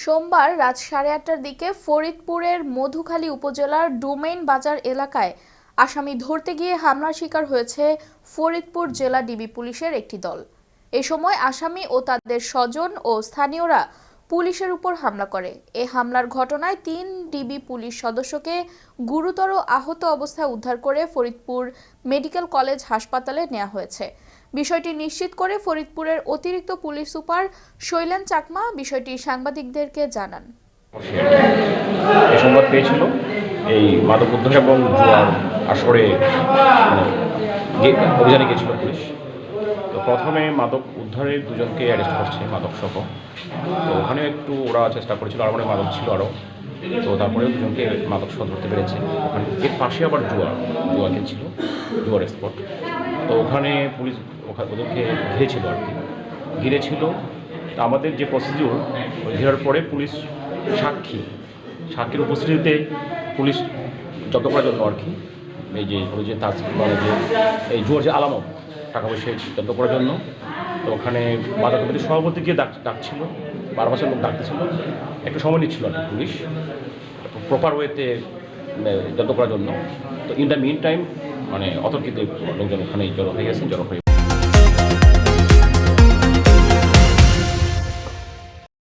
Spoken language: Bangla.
সোমবার রাত সাড়ে আটটার দিকে ফরিদপুরের মধুখালী উপজেলার ডোমেইন বাজার এলাকায় আসামি ধরতে গিয়ে হামলার শিকার হয়েছে ফরিদপুর জেলা ডিবি পুলিশের একটি দল। এ সময় আসামি ও তাদের স্বজন ও স্থানীয়রা পুলিশের উপর হামলা করে। এ হামলার ঘটনায় তিন ডিবি পুলিশ সদস্যকে গুরুতর আহত অবস্থায় উদ্ধার করে ফরিদপুর মেডিকেল কলেজ হাসপাতালে নেওয়া হয়েছে। বিষয়টি নিশ্চিত করে ফরিদপুরের অতিরিক্ত পুলিশ সুপার শৈলেন চাকমা বিষয়টি সাংবাদিকদেরকে জানান। সংবাদ পেয়েছিল। এই মাদক উদ্ধার এবং আসরে মানে অভিযানে পুলিশ। প্রথমে মাদক উদ্ধারে দুজনকে অ্যারেস্ট করছে মাদক সহ তো ওখানে একটু ওরা চেষ্টা করেছিল আর অনেক মাদক ছিল আরও। তো তারপরে দুজনকে মাদক সহ ধরতে পেরেছে। ওখানে এর পাশে আবার জোয়ার জোয়ার ছিল জোয়ার স্পট তো ওখানে পুলিশ ওখানে ওদেরকে ঘিরেছিল আর কি। ঘিরেছিল, তা আমাদের যে প্রসিডিউর ওই ঘেরার পরে পুলিশ সাক্ষী। সাক্ষীর উপস্থিতিতে পুলিশ জব্দ করার জন্য আর কি, এই যে, ওই যে তাজ মানে যে, এই জুয়ার যে আলামত টাকা পয়সা জব্দ করার জন্য। তো ওখানে বাধা কমিটির সভাপতি গিয়ে ডাক ডাকছিল, বারো মাসের লোক ডাকতেছিল। একটু সময় নিচ্ছিল আর পুলিশ। প্রপার ওয়েতে জব্দ করার জন্য। তো ইন দ্য মিন টাইম মানে অতর্কিত লোকজন ওখানে জড়ো হয়ে গেছেন জড়ো হয়ে